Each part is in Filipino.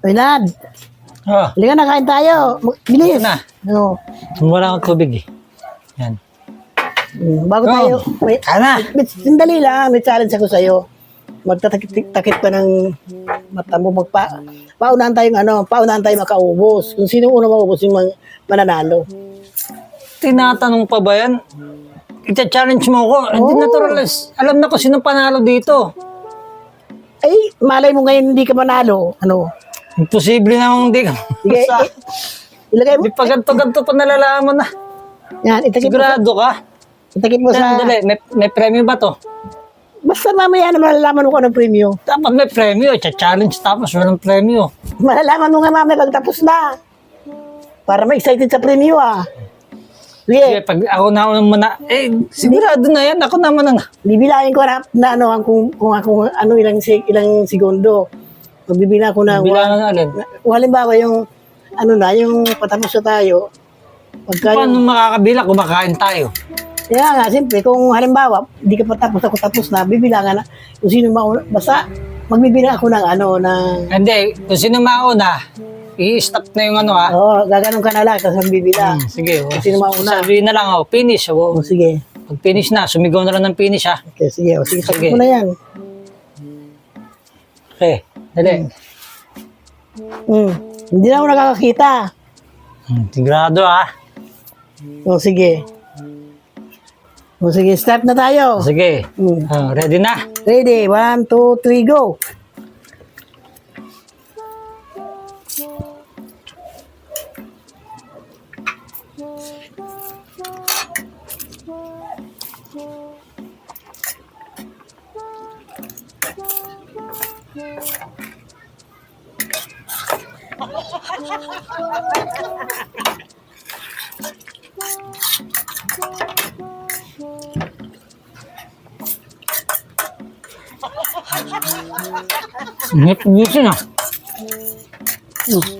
Uy, Nad. Oh, Halika na, kain tayo. Bilis. na. Ano? Wala akong tubig eh. Yan. mm, Bago Go. tayo. Wait. Ana. May, sandali lang. May challenge ako sa'yo. Magtatakit ka ng mata mo. Magpa, paunahan tayong ano, paunahan tayo makaubos. Kung sino una maubos yung man- mananalo. Tinatanong pa ba yan? Ita-challenge mo ako. Hindi natural. Alam na ko sino panalo dito. Ay, malay mo ngayon hindi ka manalo. Ano? Imposible namang hindi ka. Sige, Sa, i- ilagay mo. di pa ganto-ganto pa nalalaman na. Yan, itakip mo, Sigurado ka? itakip mo sa... Sandali, may, may premyo ba to? Basta mamaya na malalaman mo kung anong premyo. Dapat may premyo. Ita-challenge tapos walang premyo. Malalaman mo nga mamaya pag tapos na. Para ma-excited sa premyo ah. Sige, Sige, pag ako na ako naman na, eh, sigurado na yan. Ako naman na. bibilangin ko na, na ano, kung, kung ako, ano, ilang, ilang segundo. Magbibila ko na, Bilangan na alin. kung halimbawa yung, ano na, yung patapos na tayo, pagka Paano yung, makakabila? Kumakain tayo. kaya nga, siyempre, kung halimbawa, di ka pa tapos, ako tapos na, bibilangan na, kung sino mauna, basta, magbibilang ako ng, ano, ng, Hindi, kung sino mauna, i-stop na yung ano ha. oo, gaganon ka na lang, tapos magbibilang. Hmm, sige, oh. Kung sino mauna. sabihin na lang, oh, finish. Oh. O, sige. Pag finish na, sumigaw na lang ng finish ha. Okay, sige. O, sige, Sige. sige. mo na yan. Okay, dali. Hmm. Hindi na ako nakakakita. Hmm, sigurado ha. O, sige. O, sige. Start na tayo. Sige, Hmm. Ah, ready na? Ready? One, two, three, go. 熱いな。うん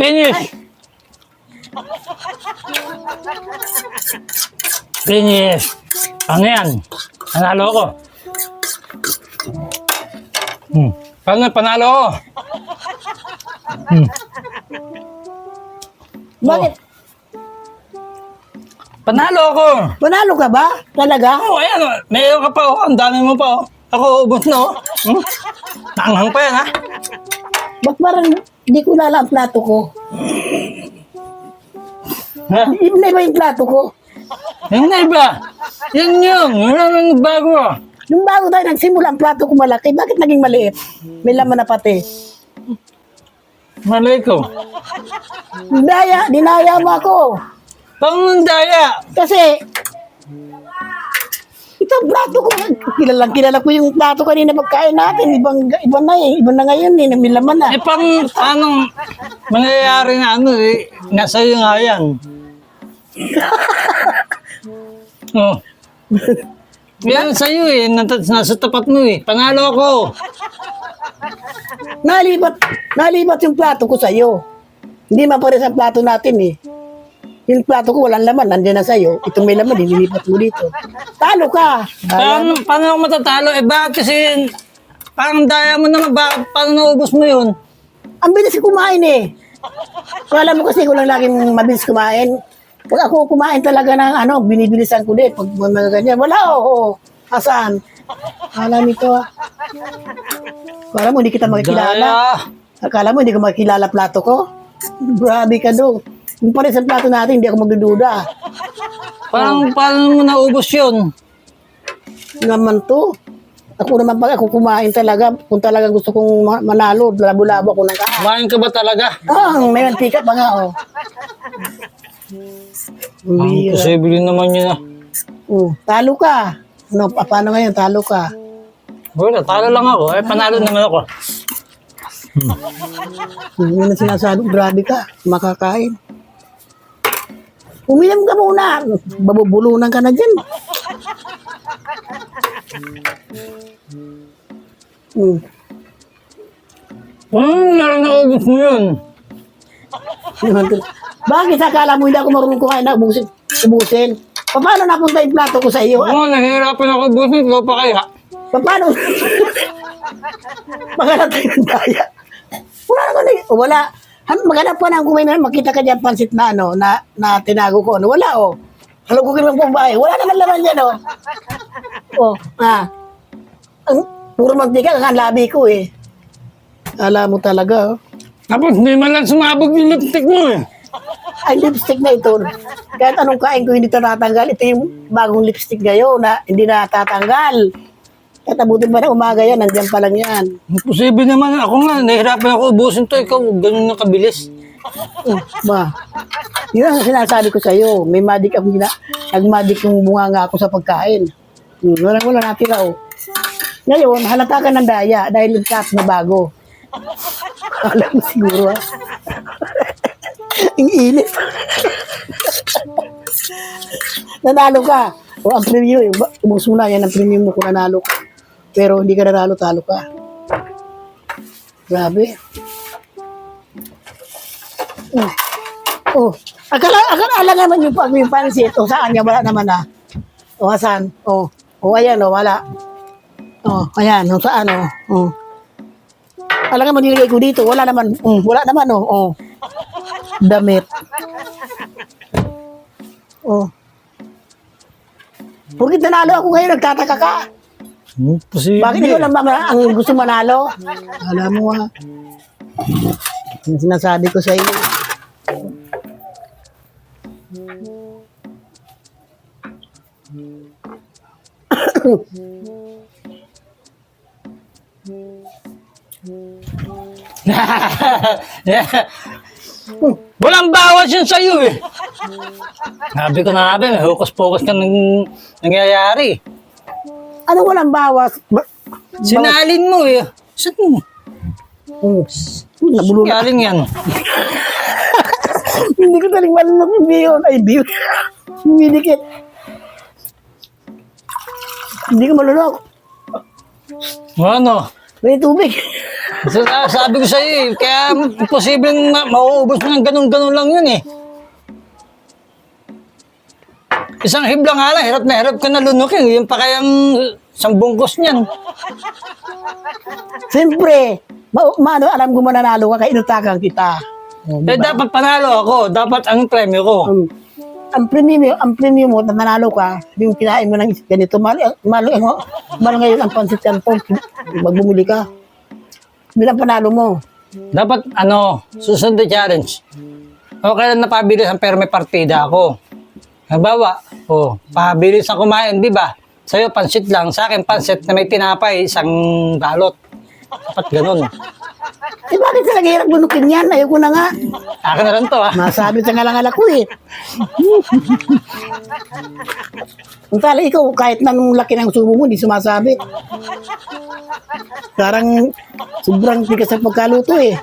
Finish! Finish! Ano yan? Panalo ko. Hmm. Paano panalo ko? Hmm. Bakit? Panalo ko! Manalo ka ba? Talaga? Oh, ayan. Mayroon ka pa oh. Ang dami mo pa oh. Ako ubos na oh. Hmm? Tanghang pa yan ha. Ba't parang hindi ko lala ang plato ko? Ha? Iba na iba yung plato ko. Yan na iba. Yan yun. Wala nang bago. Nung bago tayo nagsimula, ang plato ko malaki. Bakit naging maliit? May laman na pati. Malay ko. Daya, dinaya mo ako. Pangundaya. Kasi, ito ang plato ko. Kilalang kilala ko yung plato kanina pagkain natin. Ibang, iba na eh. Iba na ngayon eh. May laman na. Eh, pang, anong mangyayari na ano eh, nasa iyo nga yan. oh. Yan sa'yo eh, nat- nasa tapat mo eh. Panalo ko. Nalibat, nalibat yung plato ko sa'yo. Hindi mapares ang plato natin eh. Yung plato ko walang laman, nandiyan na sa'yo. Itong may laman, nililipat mo dito. Talo ka. Paano, paano ako matatalo? Eh bakit kasi parang daya mo naman, bakit paano naubos mo yun? Ang bilis kumain eh. Kung alam mo kasi ko lang laging mabilis kumain. Pag ako kumain talaga ng ano, binibilisan ko din. Pag mga ganyan, wala oo. Asan? Akala nito ah. Akala mo hindi kita makikilala. Akala mo hindi ko makikilala plato ko. Grabe ka do. Yung pa rin sa plato natin, hindi ako magdududa. Parang paano mo naubos yun? Naman to. Ako naman pag ako kumain talaga, kung talaga gusto kong ma- manalo, labo-labo ako ng kain. Kumain ka ba talaga? Ah, may mantika pa nga oh. Ang Bira. posible naman yun ah. Oh, talo ka. Ano, pa- paano ngayon? Talo ka. Wala, talo lang ako. Eh, panalo naman ako. Hindi na sinasabi, grabe ka, makakain. Uminom ka muna. Babubulunan ka na dyan. Hmm. Hmm, nalang naubos mo yun. Bakit akala mo hindi ako marunong kumain na ubusin? ubusin? Paano napunta yung plato ko sa iyo? Oo, nahihirapan ako ubusin. Ikaw pa kaya? Paano? Maghanap tayo ng daya. Wala naman eh. O, wala. Han- Maghanap pa na kumain na makita ka dyan pansit na ano, na, na tinago ko. Ano, wala oh. Alam ko kinang pambahay. Wala naman laman yan oh. Oh, ah. Ang puro mantika ang labi ko eh. Alam mo talaga oh. Tapos hindi man lang sumabog yung lipstick mo eh. Ay, lipstick na ito. Kahit anong kain ko hindi natatanggal. Ito yung bagong lipstick ngayon na hindi natatanggal. Kahit abutin pa na umaga yan, nandiyan pa lang yan. Posible naman. Ako nga, nahihirapan ako ubusin to. Ikaw, ganun na kabilis. Hmm, ba? Yun ang sinasabi ko sa iyo. May magic ako gina. Nag-magic yung bunga nga ako sa pagkain. Hmm, wala wala natira oh. Ngayon, halata ka ng daya dahil cut na bago. Alam mo siguro ah. Ang init. nanalo ka. O ang premium, eh, ba- ubos mo na yan ang premium mo kung nanalo ka. Pero hindi ka nanalo, talo ka. Grabe. Mm. Oh, akala, akala ala naman yung yung pansit. O saan niya? Wala naman ah. O saan? O, o ayan o, wala. O, ayan, o saan o. O. Alam nga manilagay ko dito, wala naman, mm, wala naman o. O. Damit. O. Porkit nanalo ako ngayon, nagtataka ka. Hmm, posible. Bakit ikaw lang ba ang gusto manalo? Alam mo ha. Yung sinasabi ko sa iyo. Walang bawas yun sa'yo eh. Sabi ko na nga ba, may hocus-pocus ka nang nangyayari. Ano walang bawas? Ba- Sinalin mo eh. Saan mo? Oh, nabulol na. Sinalin yan. Hindi ko taling malunok yung biyon. Ay, biyon. Humidikit. Hindi ko malunok. Ano? May tubig. So, ah, sabi ko sa'yo eh, kaya posibleng ma- mauubos mo ng ganun-ganun lang yun eh. Isang hibla nga lang, hirap na hirap ka na lunukin. Yung pa kayang isang bungkos niyan. Siyempre, ma- maano, alam ko mananalo ka, kaya inutakan kita. Oh, Eh, dapat panalo ako. Dapat ang premyo ko. Um, ang premium, ang premium mo, na nanalo ka, yung kinain mo ng ganito, mahal, mahal, mahal, mahal ngayon ang pansit yan po, pag bumili ka. Bilang panalo mo. Dapat, ano, susunod na challenge. O kailan napabilis ang pero may partida ako. Halimbawa, oh, pabilis ang kumain, di ba? Sa'yo, pansit lang. Sa akin, pansit na may tinapay, isang balot. Dapat ganun. Eh bakit talaga hirap bunukin yan? Ayoko na nga. Akin na lang to, ah. Masabi sa ngalangal ako eh. Ang tala, ikaw, kahit na nung laki ng subo mo, hindi sumasabit. Parang sobrang tigas ng pagkaluto eh.